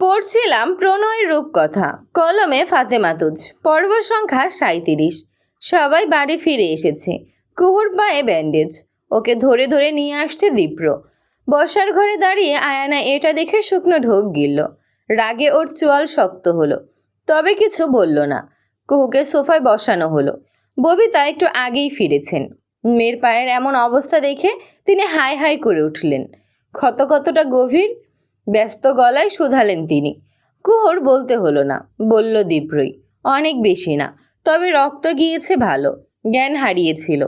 পড়ছিলাম প্রণয় রূপকথা, কলমে ফাতেমাতুজ পর্ব সংখ্যা সাঁইত্রিশ। সবাই বাড়ি ফিরে এসেছে। কুহুর পায়ে ব্যান্ডেজ, ওকে ধরে ধরে নিয়ে আসছে দীপ্র। বসার ঘরে দাঁড়িয়ে আয়ানা এটা দেখে শুকনো ঢোক গিলল। রাগে ওর চোয়াল শক্ত হলো। তবে কিছু বলল না। কুহুকে সোফায় বসানো হলো। ববিতা একটু আগেই ফিরেছেন। মেয়ের পায়ের এমন অবস্থা দেখে তিনি হাই হাই করে উঠলেন। ক্ষত কতটা গভীর? ব্যস্ত গলায় শুধালেন তিনি। কুহর বলতে হলো না, বলল দীপ্রই, অনেক বেশি না, তবে রক্ত গিয়েছে ভালো, জ্ঞান হারিয়েছিল।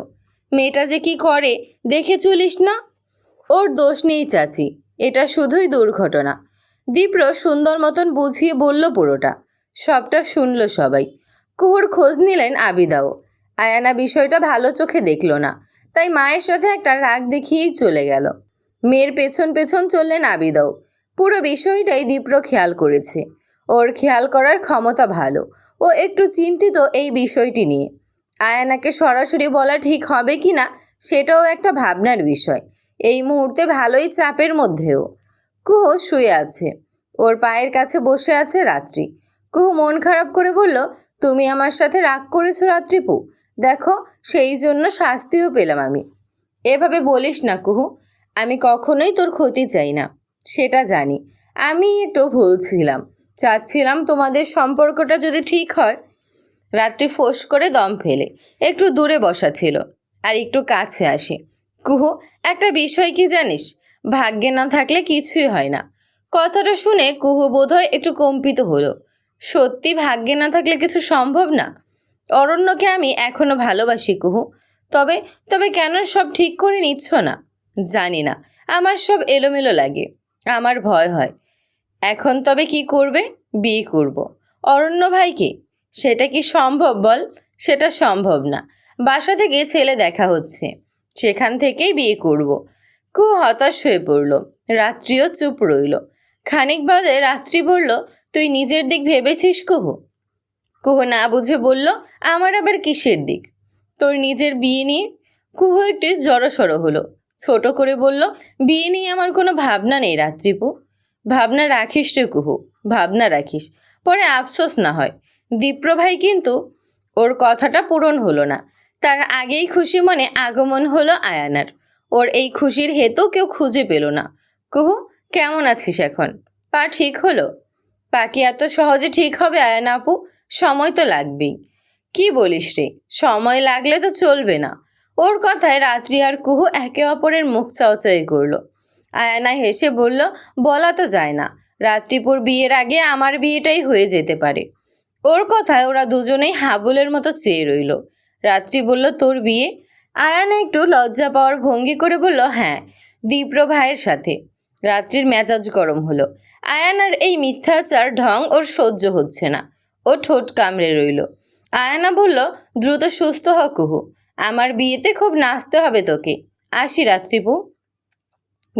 মেয়েটা যে কি করে, দেখে চলিস না? ওর দোষ নেই চাচি, এটা শুধুই দুর্ঘটনা। দীপ্র সুন্দর মতন বুঝিয়ে বলল পুরোটা, সবটা শুনল সবাই। কুহুর খোঁজ নিলেন আবিদাও। আয়ানা বিষয়টা ভালো চোখে দেখল না, তাই মায়ের সাথে একটা রাগ দেখিয়েই চলে গেল। মেয়ের পেছন পেছন চললেন আবিদাও। পুরো বিষয়টাই দীপ্র খেয়াল করেছে। ওর খেয়াল করার ক্ষমতা ভালো। ও একটু চিন্তিত এই বিষয়টি নিয়ে। আয়ানাকে সরাসরি বলা ঠিক হবে কি না, সেটাও একটা ভাবনার বিষয়। এই মুহূর্তে ভালোই চাপের মধ্যেও। কুহু শুয়ে আছে। ওর পায়ের কাছে বসে আছে রাত্রি। কুহু মন খারাপ করে বলল, তুমি আমার সাথে রাগ করেছ রাত্রিপু দেখো, সেই জন্য শাস্তিও পেলাম আমি। এভাবে বলিস না কুহু। আমি কখনোই তোর ক্ষতি চাই না। সেটা জানি। আমি একটু ভুলছিলাম। চাচ্ছিলাম তোমাদের সম্পর্কটা যদি ঠিক হয়। রাত্রি ফোঁস করে দম ফেলে। একটু দূরে বসা ছিল আর একটু কাছে আসে। কুহু, একটা বিষয় কি জানিস? ভাগ্যে না থাকলে কিছুই হয় না। কথাটা শুনে কুহু বোধহয় একটু কম্পিত হলো। সত্যি ভাগ্যে না থাকলে কিছু সম্ভব না? অরণ্যকে আমি এখনও ভালোবাসি কুহু। তবে তবে কেন সব ঠিক করে নিচ্ছ না? জানি না। আমার সব এলোমেলো লাগে। আমার ভয় হয়। এখন তবে কি করবে? বিয়ে করব। অরণ্য ভাইকে সেটা কি সম্ভব বল? সেটা সম্ভব না। বাসা থেকে ছেলে দেখা হচ্ছে। সেখান থেকেই বিয়ে করব। কু হতাশ হয়ে পড়ল। রাত্রিও চুপ রইল। খানিক বাদে রাত্রি বলল, তুই নিজের দিক ভেবেছিস কুহু? কুহু না বুঝে বলল, আমার আবার কিসের দিক? তোর নিজের বিয়ে নিয়ে? কুহু একটু জড়সড় হলো। ছোট করে বলল, বিয়ে নিয়ে আমার কোনো ভাবনা নেই রাত্রিপু। ভাবনা রাখিস রে কুহু, ভাবনা রাখিস। পরে আফসোস না হয়। দীপ্র ভাই কিন্তু ওর কথাটা পূরণ হলো না। তার আগেই খুশি মনে আগমন হলো আয়ানার। ওর এই খুশির হেতু কেউ খুঁজে পেল না। কুহু, কেমন আছিস এখন? পা ঠিক হলো? পা কি এত সহজে ঠিক হবে আয়ানা আপু? সময় তো লাগবেই। কি বলিস রে? সময় লাগলে তো চলবে না। ওর কথায় রাত্রি আর কুহু একে অপরের মুখ চাওচাই করল। আয়ানা হেসে বলল, বলা তো যায় না, রাত্রিপুর বিয়ের আগে আমার বিয়েটাই হয়ে যেতে পারে। ওর কথায় ওরা দুজনেই হাবুলের মতো চেয়ে রইল। রাত্রি বলল, তোর বিয়ে? আয়ানা একটু লজ্জা পাওয়ার ভঙ্গি করে বলল হ্যাঁ দীপ্র ভাইয়ের সাথে। রাত্রির মেজাজ গরম হলো। আয়ানার এই মিথ্যাচার ঢং ওর সহ্য হচ্ছে না। ও ঠোঁট কামড়ে রইল। আয়ানা বলল, দ্রুত সুস্থ হ কুহু। আমার বিয়েতে খুব নাচতে হবে তোকে। আসি রাত্রিপু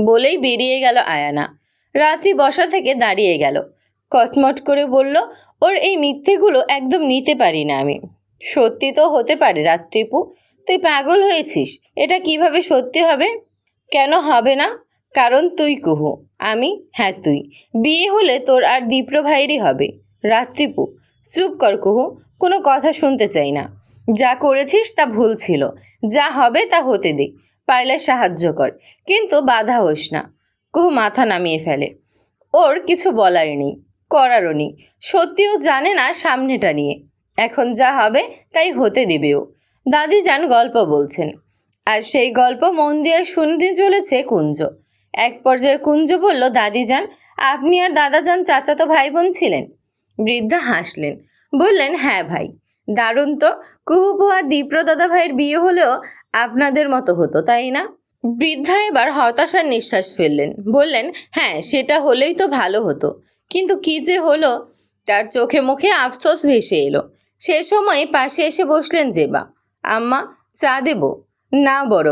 বলেই বেরিয়ে গেল আয়ানা। রাত্রি বসা থেকে দাঁড়িয়ে গেল। কটমট করে বলল, ওর এই মিথ্যেগুলো একদম নিতে পারি না আমি। সত্যি তো হতে পারে রাত্রিপু তুই পাগল হয়েছিস। এটা কীভাবে সত্যি হবে? কেন হবে না? কারণ তুই কুহু। আমি? হ্যাঁ তুই। বিয়ে হলে তোর আর দীপ্র ভাইয়েরই হবে। রাত্রিপু চুপ কর কুহু। কোনো কথা শুনতে চাই না। যা করেছিস তা ভুল ছিল। যা হবে তা হতে দে, পারলে সাহায্য কর, কিন্তু বাধা হোস না। কুহু মাথা নামিয়ে ফেলে। ওর কিছু বলার নেই, করারও নেই। সত্যিও জানে না সামনেটা নিয়ে। এখন যা হবে তাই হতে দেবেও দাদি যান গল্প বলছেন। আর সেই গল্প মন দিয়ে শুনতে চলেছে কুঞ্জ। এক পর্যায়ে কুঞ্জ বলল, দাদি যান আপনি আর দাদা যান চাচাতো ভাই বোন ছিলেন? বৃদ্ধা হাসলেন, বললেন হ্যাঁ ভাই। দারুণ তো। কুহুপু আর দীপ্র দাদা ভাইয়ের বিয়ে হলেও আপনাদের মতো হতো, তাই না? বৃদ্ধা এবার হতাশার নিঃশ্বাস ফেললেন। বললেন হ্যাঁ সেটা হলেই তো ভালো হতো। কিন্তু কি যে হলো, তার চোখে মুখে আফসোস ভেসে এলো। সে সময় পাশে এসে বসলেন জেবা। আম্মা, চা দেব? না, বড়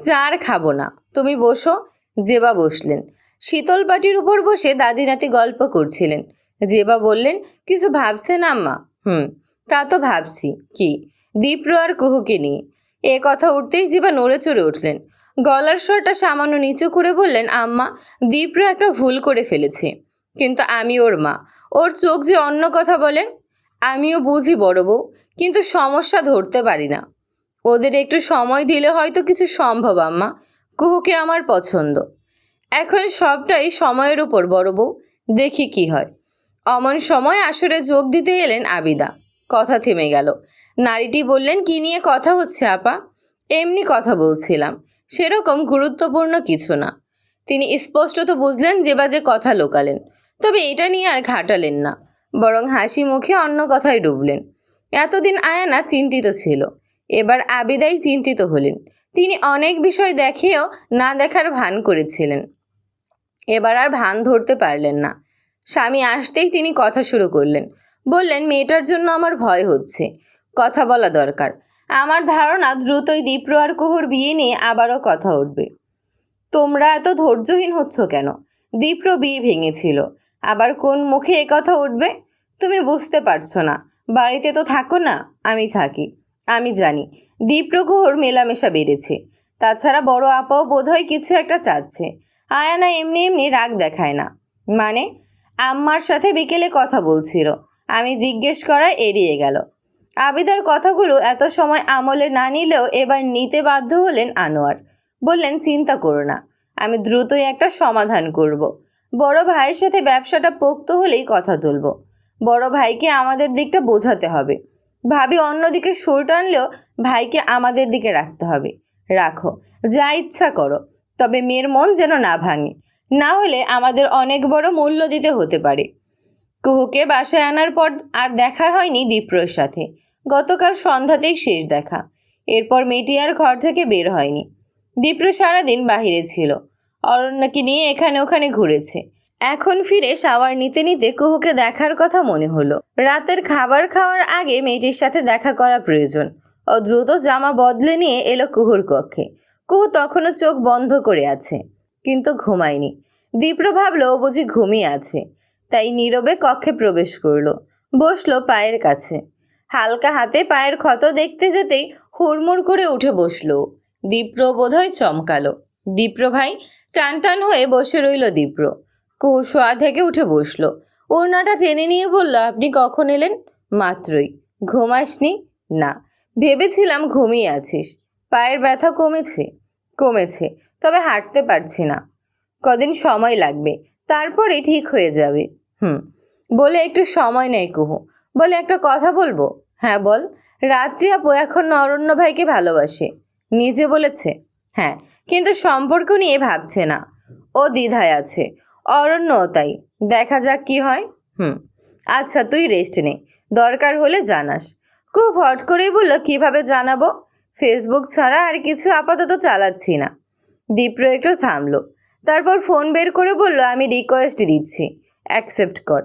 চা আর খাব না। তুমি বসো। জেবা বসলেন। শীতল পাটির উপর বসে দাদি নাতি গল্প করছিলেন। জেবা বললেন, কিছু ভাবছেন আম্মা? হুম। তা তো ভাবছি। কি? দীপ্র আর কুহুকে নিয়ে। এ কথা উঠতেই জীবা নড়ে চড়ে উঠলেন। গলার স্বরটা সামান্য নিচু করে বললেন, আম্মা, দীপ্র একটা ভুল করে ফেলেছে। কিন্তু আমি ওর মা। ওর চোখ যে অন্য কথা বলে, আমিও বুঝি বড় বউ, কিন্তু সমস্যা ধরতে পারি না। ওদের একটু সময় দিলে হয়তো কিছু সম্ভব, আম্মা। কুহুকে আমার পছন্দ। এখন সবটাই সময়ের উপর, বড় বউ। দেখি কি হয়। অমন সময় আসরে যোগ দিতে এলেন আবিদা। কথা থেমে গেল। নারীটি বললেন, কি নিয়ে কথা হচ্ছে আপা? এমনি কথা বলছিলাম। সেরকম গুরুত্বপূর্ণ কিছু না। তিনি স্পষ্টত বুঝলেন, যে বাজে কথা লোকালেন। তবে এটা নিয়ে আর ঘাটালেন না। বরং হাসি মুখে অন্য কথায় ডুবলেন। এতদিন আয়ানা চিন্তিত ছিল। এবার আবিদাই চিন্তিত হলেন। তিনি অনেক বিষয় দেখেও না দেখার ভান করেছিলেন। এবার আর ভান ধরতে পারলেন না। স্বামী আসতেই তিনি কথা শুরু করলেন। বললেন, মেয়েটার জন্য আমার ভয় হচ্ছে। কথা বলা দরকার। আমার ধারণা, দ্রুতই দীপ্র আর কুহুর বিয়ে নিয়ে আবারও কথা উঠবে। তোমরা এত ধৈর্যহীন হচ্ছ কেন? দীপ্র বিয়ে ভেঙেছিল। আবার কোন মুখে এ কথা উঠবে? তুমি বুঝতে পারছ না। বাড়িতে তো থাকো না, আমি থাকি। আমি জানি, দীপ্র কুহুর মেলামেশা বেড়েছে। তাছাড়া বড় আপাও বোধহয় কিছু একটা চাচ্ছে। আয়ানা এমনি এমনি রাগ দেখায় না। মানে আম্মার সাথে বিকেলে কথা বলছিল। আমি জিজ্ঞেস করায় এড়িয়ে গেল। আবিদার কথাগুলো এত সময় আমলে না নিলেও এবার নিতে বাধ্য হলেন আনোয়ার। বললেন, চিন্তা করো না, আমি দ্রুতই একটা সমাধান করব। বড় ভাইয়ের সাথে ব্যবসাটা পোক্ত হলেই কথা তুলব। বড় ভাইকে আমাদের দিকটা বোঝাতে হবে। ভাবি অন্যদিকে সুর টানলেও ভাইকে আমাদের দিকে রাখতে হবে। রাখো, যা ইচ্ছা করো, তবে মেয়ের মন যেন না ভাঙে। না হলে আমাদের অনেক বড় মূল্য দিতে হতে পারে। কুহুকে বাসায় আনার পর আর দেখা হয়নি দীপ্রর সাথে। গতকাল সন্ধ্যাতেই শেষ দেখা। এরপর মেয়েটি আর ঘর থেকে বের হয়নি। দীপ্র সারাদিন বাহিরে ছিল। অরণ্যকে নিয়ে এখানে ওখানে ঘুরেছে। এখন ফিরে শাওয়ার নিতে নিতে কুহুকে দেখার কথা মনে হলো। রাতের খাবার খাওয়ার আগে মেয়েটির সাথে দেখা করা প্রয়োজন ও দ্রুত জামা বদলে নিয়ে এলো কুহুর কক্ষে। কুহু তখনও চোখ বন্ধ করে আছে, কিন্তু ঘুমায়নি। দীপ্র ভাবলো ও বুঝি ঘুমিয়ে আছে। তাই নীরবে কক্ষে প্রবেশ করল। বসল পায়ের কাছে। হালকা হাতে পায়ের ক্ষত দেখতে যেতেই হুড়মুড় করে উঠে বসল। দীপ্র বোধহয় চমকালো। দীপ্র ভাই টান টান হয়ে বসে রইল দীপ্র। কুহু শোয়া থেকে উঠে বসল। ওড়নাটা টেনে নিয়ে বলল, আপনি কখন এলেন? মাত্রই। ঘুমাসনি? না। ভেবেছিলাম ঘুমিয়ে আছিস। পায়ের ব্যথা কমেছে? কমেছে, তবে হাঁটতে পারছি না। কদিন সময় লাগবে, তারপরে ঠিক হয়ে যাবে। হুম, বলে একটু সময় নেই কুহু। বলে একটা কথা বলব? হ্যাঁ বল। রাত্রি আপু এখন অরণ্য ভাইকে ভালোবাসে। নিজে বলেছে হ্যাঁ কিন্তু সম্পর্ক নিয়ে ভাবছে না। ও দ্বিধায় আছে। অরণ্যও তাই। দেখা যাক কি হয়। হুম আচ্ছা তুই রেস্ট নে। দরকার হলে জানাস। খুব হট করেই বলল, কীভাবে জানাব? ফেসবুক ছাড়া আর কিছু আপাতত চালাচ্ছি না। দীপ্র একটু থামলো। তারপর ফোন বের করে বলল, আমি রিকোয়েস্ট দিচ্ছি। অ্যাকসেপ্ট কর